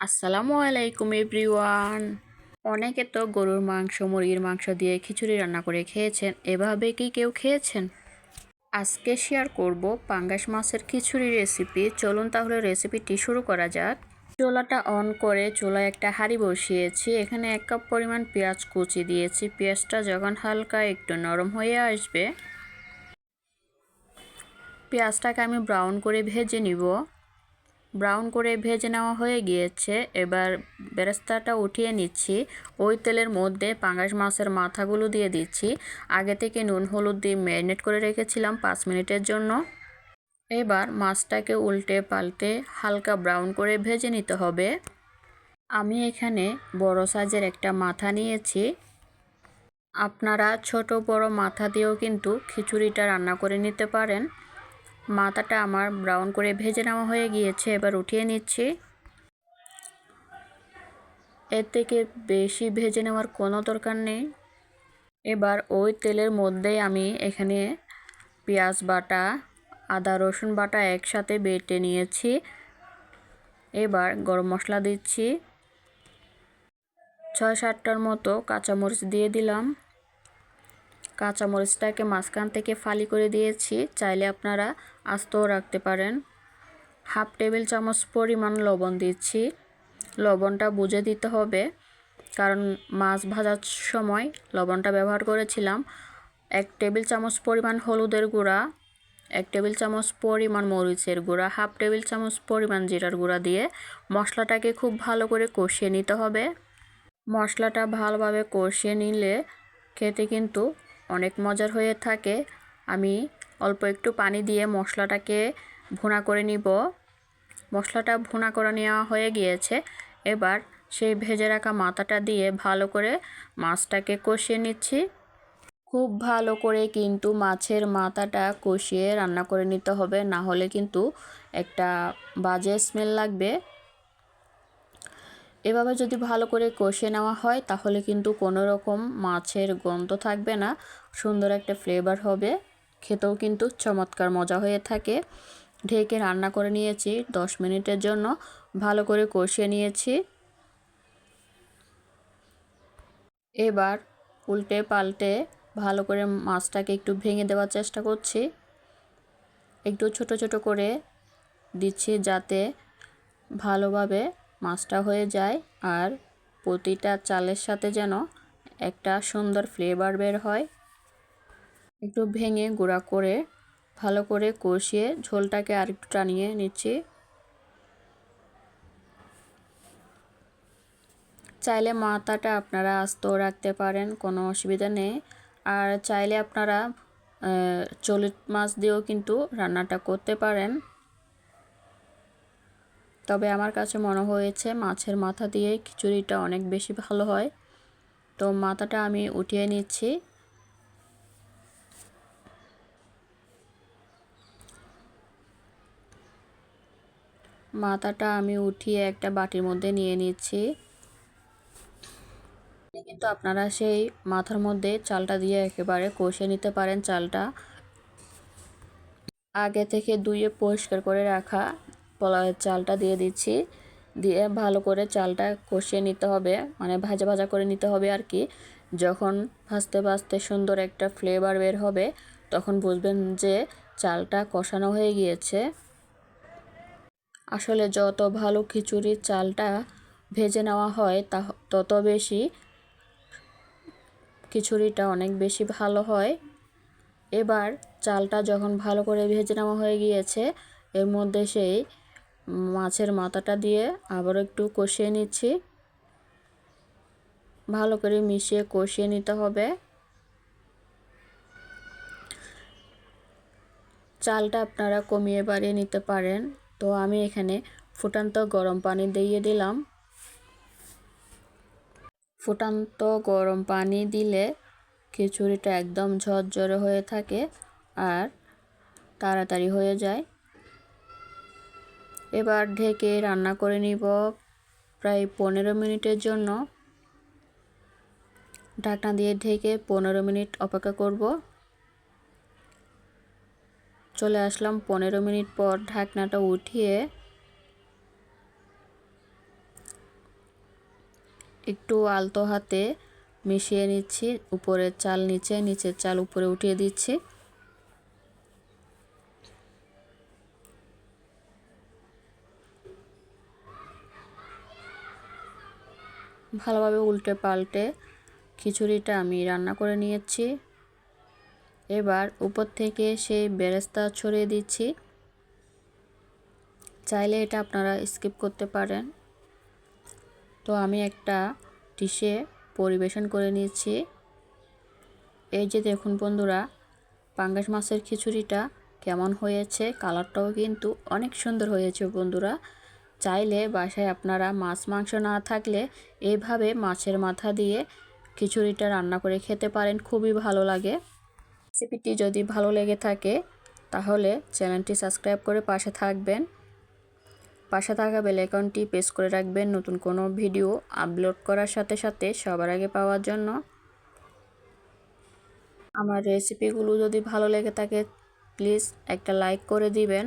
আসসালামু আলাইকুম এভরিওয়ান। অনেকে তো গরুর মাংস, মুরগির মাংস দিয়ে খিচুড়ি রান্না করে খেয়েছেন। এভাবে কি কেউ খেয়েছেন? আজকে শেয়ার করব পাঙ্গাস মাছের খিচুড়ি রেসিপি চলুন তাহলে রেসিপিটি শুরু করা যাক। চোলাটা অন করে চুলায় একটা হাঁড়ি বসিয়েছি। এখানে এক কাপ পরিমাণ পেঁয়াজ কুচি দিয়েছি। পেঁয়াজটা যখন হালকা একটু নরম হয়ে আসবে, পেঁয়াজটাকে আমি ব্রাউন করে ভেজে নিব। ব্রাউন করে ভেজে নেওয়া হয়ে গিয়েছে। এবার বেরেস্তাটা উঠিয়ে নিচ্ছি। ওই তেলের মধ্যে পাঙ্গাস মাছের মাথাগুলো দিয়ে দিচ্ছি। আগে থেকে নুন, হলুদ দিয়ে ম্যারিনেট করে রেখেছিলাম পাঁচ মিনিটের জন্য। এবার মাছটাকে উল্টে পাল্টে হালকা ব্রাউন করে ভেজে নিতে হবে। আমি এখানে বড় সাইজের একটা মাথা নিয়েছি। আপনারা ছোট বড় মাথা দিয়েও কিন্তু খিচুড়িটা রান্না করে নিতে পারেন। মাথাটা আমার ব্রাউন করে ভেজে নেওয়া হয়ে গিয়েছে, এবার উঠিয়ে নিচ্ছি। এর থেকে বেশি ভেজে নেওয়ার কোনো দরকার নেই। এবার ওই তেলের মধ্যেই আমি এখানে পেঁয়াজ বাটা, আদা রসুন বাটা একসাথে বেটে নিয়েছি। এবার গরম মশলা দিচ্ছি। ছয় সাতটার মতো কাঁচামরিচ দিয়ে দিলাম। কাঁচামরিচটাকে মাঝখান থেকে ফালি করে দিয়েছি, চাইলে আপনারা আস্তও রাখতে পারেন। হাফ টেবিল চামচ পরিমাণ লবণ দিচ্ছি। লবণটা বুঝে দিতে হবে, কারণ মাছ ভাজার সময় লবণটা ব্যবহার করেছিলাম। এক টেবিল চামচ পরিমাণ হলুদের গুঁড়া, এক টেবিল চামচ পরিমাণ মরিচের গুঁড়া, হাফ টেবিল চামচ পরিমাণ জিরার গুঁড়া দিয়ে মশলাটাকে খুব ভালো করে কষিয়ে নিতে হবে। মশলাটা ভালোভাবে কষিয়ে নিলে খেতে কিন্তু অনেক মজার হয়ে থাকে। আমি অল্প একটু পানি দিয়ে মশলাটাকে ভুনা করে নিব। মশলাটা ভুনা করে নেওয়া হয়ে গিয়েছে। এবার সেই ভেজে রাখা মাথাটা দিয়ে ভালো করে মাছটাকে কষিয়ে নিচ্ছি। খুব ভালো করে কিন্তু মাছের মাথাটা কষিয়ে রান্না করে নিতে হবে। না হলে কিন্তু একটা বাজে স্মেল লাগবে। এভাবে যদি ভালো করে কষে নেওয়া হয়, তাহলে কিন্তু কোনো রকম মাছের গন্ধ থাকবে না। সুন্দর একটা ফ্লেভার হবে। খেতেও কিন্তু চমৎকার মজা হয়ে থাকে। ঢেকে রান্না করে নিয়েছি দশ মিনিটের জন্য। ভালো করে কষিয়ে নিয়েছি। এবার উল্টে পাল্টে ভালো করে মাছটাকে একটু ভেঙে দেওয়ার চেষ্টা করছি। একটু ছোট ছোট করে দিচ্ছি যাতে ভালোভাবে মাছটা হয়ে যায় আর প্রতিটা চালের সাথে যেন একটা সুন্দর ফ্লেভার বের হয়। একটু ভেঙে গুঁড়া করে ভালো করে কষিয়ে ঝোলটাকে আর একটু টানিয়ে নিচ্ছি। চাইলে মাথাটা আপনারা আস্ত রাখতে পারেন, কোনো অসুবিধা নেই। আর চাইলে আপনারা চলিত মাছ দিয়েও কিন্তু রান্নাটা করতে পারেন। তবে আমার কাছে মনে হয়েছে মাছের মাথা দিয়ে খিচুড়িটা অনেক বেশি ভালো হয়। তো মাথাটা আমি উঠিয়ে নিচ্ছি। মাথাটা আমি উঠিয়ে একটা বাটির মধ্যে নিয়ে নিচ্ছি। কিন্তু আপনারা সেই মাথার মধ্যে চালটা দিয়ে একেবারে কষে নিতে পারেন চালটা। আগে থেকে ধুয়ে পরিষ্কার করে রাখা পোলাওয়ের চালটা দিয়ে দিচ্ছি। দিয়ে ভালো করে চালটা কষিয়ে নিতে হবে মানে ভাজা ভাজা করে নিতে হবে আর কি। যখন ভাজতে ভাজতে সুন্দর একটা ফ্লেভার বের হবে, তখন বুঝবেন যে চালটা কষানো হয়ে গিয়েছে। আসলে যত ভালো খিচুড়ির চালটা ভেজে নেওয়া হয়, তা তত বেশি খিচুড়িটা অনেক বেশি ভালো হয়। এবার চালটা যখন ভালো করে ভেজে নেওয়া হয়ে গিয়েছে, এর মধ্যে সেই মাছের মাথাটা দিয়ে আবার একটু কষিয়ে নিচ্ছি। ভালো করে মিশিয়ে কষিয়ে নিতে হবে। চালটা আপনারা কমিয়ে বাড়িয়ে নিতে পারেন। তো আমি এখানে ফুটান্ত গরম পানি দিয়ে দিলাম। ফুটান্ত গরম পানি দিলে খিচুড়িটা একদম ঝরঝরে হয়ে থাকে আর তাড়াতাড়ি হয়ে যায়। এবার ঢেকে রান্না করে নিব প্রায় পনেরো মিনিটের জন্য। ঢাকনা দিয়ে ঢেকে পনেরো মিনিট অপেক্ষা করব। চলে আসলাম পনেরো মিনিট পর ঢাকনাটা উঠিয়ে একটু আলতো হাতে মিশিয়ে নিচ্ছি, উপরের চাল নিচে, নিচের চাল উপরে উঠিয়ে দিচ্ছি। ভালোভাবে উল্টে পাল্টে খিচুড়িটা আমি রান্না করে নিয়েছি। এবার উপর থেকে সেই বেরেস্তা ছড়িয়ে দিচ্ছি। চাইলে এটা আপনারা স্কিপ করতে পারেন। তো আমি একটা ডিশে পরিবেশন করে নিয়েছি। এই যে দেখুন বন্ধুরা, পাঙ্গাস মাছের খিচুড়িটা কেমন হয়েছে, কালারটাও কিন্তু অনেক সুন্দর হয়েছে বন্ধুরা। চাইলে বাসায় আপনারা মাছ, মাংস না থাকলে এইভাবে মাছের মাথা দিয়ে খিচুড়িটা রান্না করে খেতে পারেন, খুবই ভালো লাগে। রেসিপিটি যদি ভালো লেগে থাকে, তাহলে চ্যানেলটি সাবস্ক্রাইব করে পাশে থাকবেন। পাশে থাকা বেল আইকনটি প্রেস করে রাখবেন নতুন কোনো ভিডিও আপলোড করার সাথে সাথে সবার আগে পাওয়ার জন্য। আমার রেসিপিগুলো যদি ভালো লেগে থাকে, প্লিজ একটা লাইক করে দিবেন।